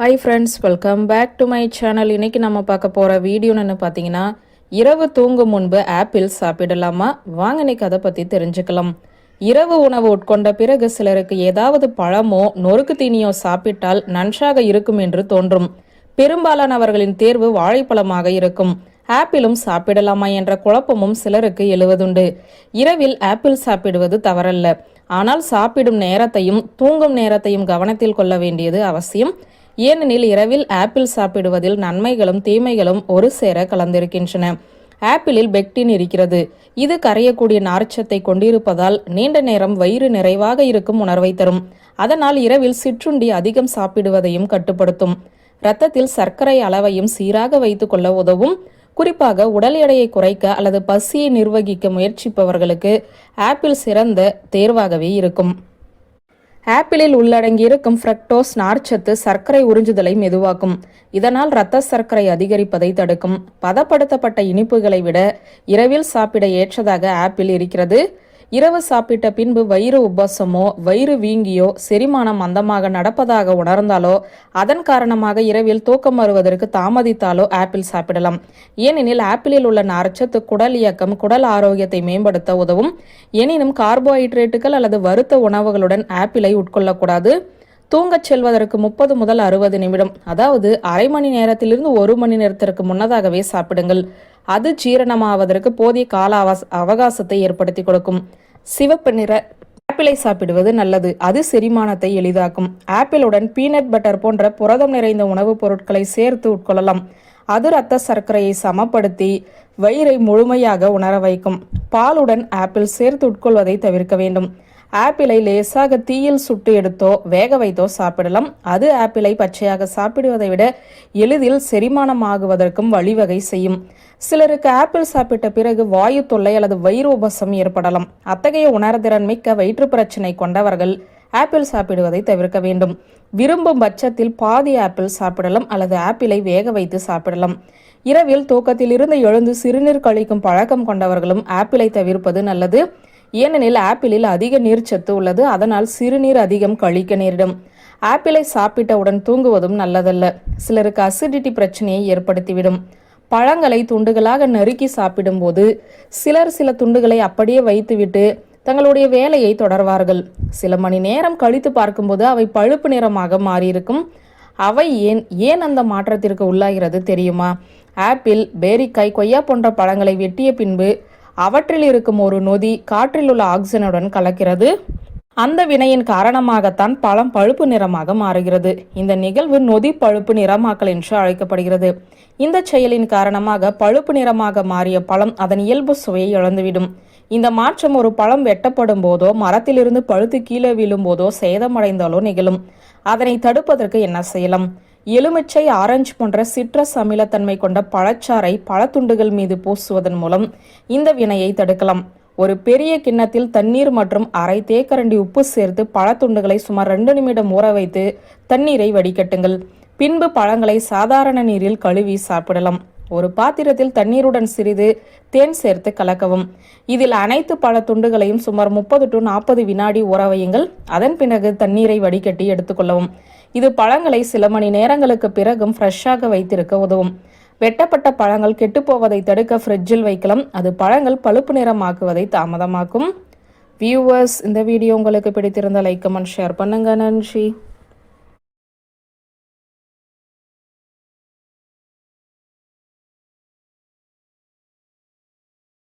Hi friends welcome back to my channel இன்னைக்கு நம்ம பார்க்க போகிற வீடியோன்னு பார்த்தீங்கன்னா இரவு தூங்கும் முன்பு ஆப்பிள் சாப்பிடலாமா? வாங்க இன்னைக்கு அதை பற்றி தெரிஞ்சுக்கலாம். இரவு உணவு உட்கொண்ட பிறகு சிலருக்கு ஏதாவது பழமோ நொறுக்கு தீனியோ சாப்பிட்டால் நன்றாக இருக்கும் என்று தோன்றும். பெரும்பாலானவர்களின் தேர்வு வாழைப்பழமாக இருக்கும். ஆப்பிளும் சாப்பிடலாமா என்ற குழப்பமும் சிலருக்கு எழுவதுண்டு. இரவில் ஆப்பிள் சாப்பிடுவது தவறல்ல. ஆனால் சாப்பிடும் நேரத்தையும் தூங்கும் நேரத்தையும் கவனத்தில் கொள்ள வேண்டியது அவசியம். ஏனெனில் இரவில் ஆப்பிள் சாப்பிடுவதில் நன்மைகளும் தீமைகளும் ஒரு சேர கலந்திருக்கின்றன. ஆப்பிளில் பெக்டின் இருக்கிறது. இது கரையக்கூடிய நார்ச்சத்தை கொண்டிருப்பதால் நீண்ட நேரம் வயிறு நிறைவாக இருக்கும் உணர்வை தரும். அதனால் இரவில் சிற்றுண்டி அதிகம் சாப்பிடுவதையும் கட்டுப்படுத்தும். இரத்தத்தில் சர்க்கரை அளவையும் சீராக வைத்துக் கொள்ள உதவும். குறிப்பாக உடல் எடையை குறைக்க அல்லது பசியை நிர்வகிக்க முயற்சிப்பவர்களுக்கு ஆப்பிள் சிறந்த தேர்வாகவே இருக்கும். ஆப்பிளில் உள்ளடங்கியிருக்கும் ஃப்ரக்டோஸ் நார்ச்சத்து சர்க்கரை உறிஞ்சுதலை மெதுவாக்கும். இதனால் இரத்த சர்க்கரை அதிகரிப்பதை தடுக்கும். பதப்படுத்தப்பட்ட இனிப்புகளை விட இரவில் சாப்பிட ஏற்றதாக ஆப்பிள் இருக்கிறது. இரவு சாப்பிட்ட பின்பு வயிறு உபசமோ வயிறு வீங்கியோ செரிமானம் மந்தமாக நடப்பதாக உணர்ந்தாலோ அதன் காரணமாக இரவில் தூக்கம் வருவதற்கு தாமதித்தாலோ ஆப்பிள் சாப்பிடலாம். ஏனெனில் ஆப்பிளில் உள்ள நார்ச்சத்து குடல் இயக்கம் குடல் ஆரோக்கியத்தை மேம்படுத்த உதவும். எனினும் கார்போஹைட்ரேட்டுகள் அல்லது வறுத்த உணவுகளுடன் ஆப்பிளை உட்கொள்ளக்கூடாது. தூங்கச் செல்வதற்கு முப்பது முதல் அறுபது நிமிடம். அதாவது அரை மணி நேரத்திலிருந்து ஒரு மணி நேரத்திற்கு முன்னதாகவே சாப்பிடுங்கள். அது ஜீரணமாவதற்கு போதிய கால அவஸ்- அவகாசத்தை ஏற்படுத்தி கொடுக்கும். சிவப்பு நிற ஆப்பிளை சாப்பிடுவது நல்லது. அது செரிமானத்தை எளிதாக்கும். ஆப்பிளுடன் பீனட் பட்டர் போன்ற புரதம் நிறைந்த உணவுப் பொருட்களை சேர்த்து உட்கொள்ளலாம். அது இரத்த சர்க்கரையை சமப்படுத்தி வயிறை முழுமையாக உணர வைக்கும். பாலுடன் ஆப்பிள் சேர்த்து உட்கொள்வதை தவிர்க்க வேண்டும். ஆப்பிளை லேசாக தீயில் சுட்டு எடுத்தோ வேக வைத்தோ சாப்பிடலாம். அது ஆப்பிளை பச்சையாக சாப்பிடுவதை விட எளிதில் செரிமானமாகுவதற்கும் வழிவகை செய்யும். சிலருக்கு ஆப்பிள் சாப்பிட்ட பிறகு வாயு தொல்லை அல்லது வயிறு உபசம் ஏற்படலாம். அத்தகைய உணர்திறன் மிக்க வயிற்று பிரச்சனை கொண்டவர்கள் ஆப்பிள் சாப்பிடுவதை தவிர்க்க வேண்டும். விரும்பும் பட்சத்தில் பாதி ஆப்பிள் சாப்பிடலாம் அல்லது ஆப்பிளை வேக வைத்து சாப்பிடலாம். இரவில் தூக்கத்தில் இருந்து எழுந்து சிறுநீர் கழிக்கும் பழக்கம் கொண்டவர்களும் ஆப்பிளை தவிர்ப்பது நல்லது. ஏனெனில் ஆப்பிளில் அதிக நீர் சத்து உள்ளது அதனால் சிறுநீர் அதிகம் கழிக்க நேரிடும். ஆப்பிளை சாப்பிட்டவுடன் தூங்குவதும் நல்லதல்ல. சிலருக்கு அசிடிட்டி பிரச்சனையை ஏற்படுத்திவிடும். பழங்களை துண்டுகளாக நறுக்கி சாப்பிடும்போது சிலர் சில துண்டுகளை அப்படியே வைத்துவிட்டு தங்களுடைய வேலையை தொடர்வார்கள். சில மணி நேரம் கழித்து பார்க்கும்போது அவை பழுப்பு நிறமாக மாறியிருக்கும். அவை ஏன் ஏன் அந்த மாற்றத்திற்கு உள்ளாகிறது தெரியுமா? ஆப்பிள் பேரிக்காய் கொய்யா போன்ற பழங்களை வெட்டிய பின்பு அவற்றில் இருக்கும் ஒரு நொதி காற்றில் உள்ள ஆக்சிஜனுடன் கலக்கிறது. அந்த வினையின் காரணமாகத்தான் பழம் பழுப்பு நிறமாக மாறுகிறது. இந்த நிகழ்வு நொதி பழுப்பு நிறமாக்கல் என்று அழைக்கப்படுகிறது. இந்த செயலின் காரணமாக பழுப்பு நிறமாக மாறிய பழம் அதன் இயல்பு சுவையை இழந்துவிடும். இந்த மாற்றம் ஒரு பழம் வெட்டப்படும் போதோ மரத்திலிருந்து பழுத்து கீழே விழும்போதோ சேதமடைந்தாலோ நிகழும். அதனை தடுப்பதற்கு என்ன செய்யலாம்? எலுமிச்சை ஆரஞ்சு போன்ற சிட்ரஸ் அமிலத்தன்மை கொண்ட பழச்சாறை பழத்துண்டுகள் மீது பூசுவதன் மூலம் இந்த வினையை தடுக்கலாம். ஒரு பெரிய கிண்ணத்தில் தண்ணீர் மற்றும் அரை தேக்கரண்டி உப்பு சேர்த்து பழத்துண்டுகளை சுமார் ரெண்டு நிமிடம் ஊற வைத்து தண்ணீரை வடிகட்டுங்கள். பின்பு பழங்களை சாதாரண நீரில் கழுவி சாப்பிடலாம். ஒரு பாத்திரத்தில் தண்ணீருடன் சிறிது தேன் சேர்த்து கலக்கவும். இதில் அனைத்து பழத்துண்டுகளையும் சுமார் முப்பது டு நாற்பது வினாடி ஊற வையுங்கள். அதன் பிறகு தண்ணீரை வடிகட்டி எடுத்துக்கொள்ளவும் இது பழங்களை சில மணி நேரங்களுக்கு பிறகும் ஃப்ரெஷ்ஷாக வைத்திருக்க உதவும். வெட்டப்பட்ட பழங்கள் கெட்டுப்போவதை தடுக்க ஃப்ரிட்ஜில் வைக்கலாம். அது பழங்கள் பழுப்பு நிறமாக்குவதை தாமதமாக்கும். வியூவர்ஸ் இந்த வீடியோ உங்களுக்கு பிடித்திருந்தால் லைக் கமெண்ட் ஷேர் பண்ணுங்கள் நன்றி.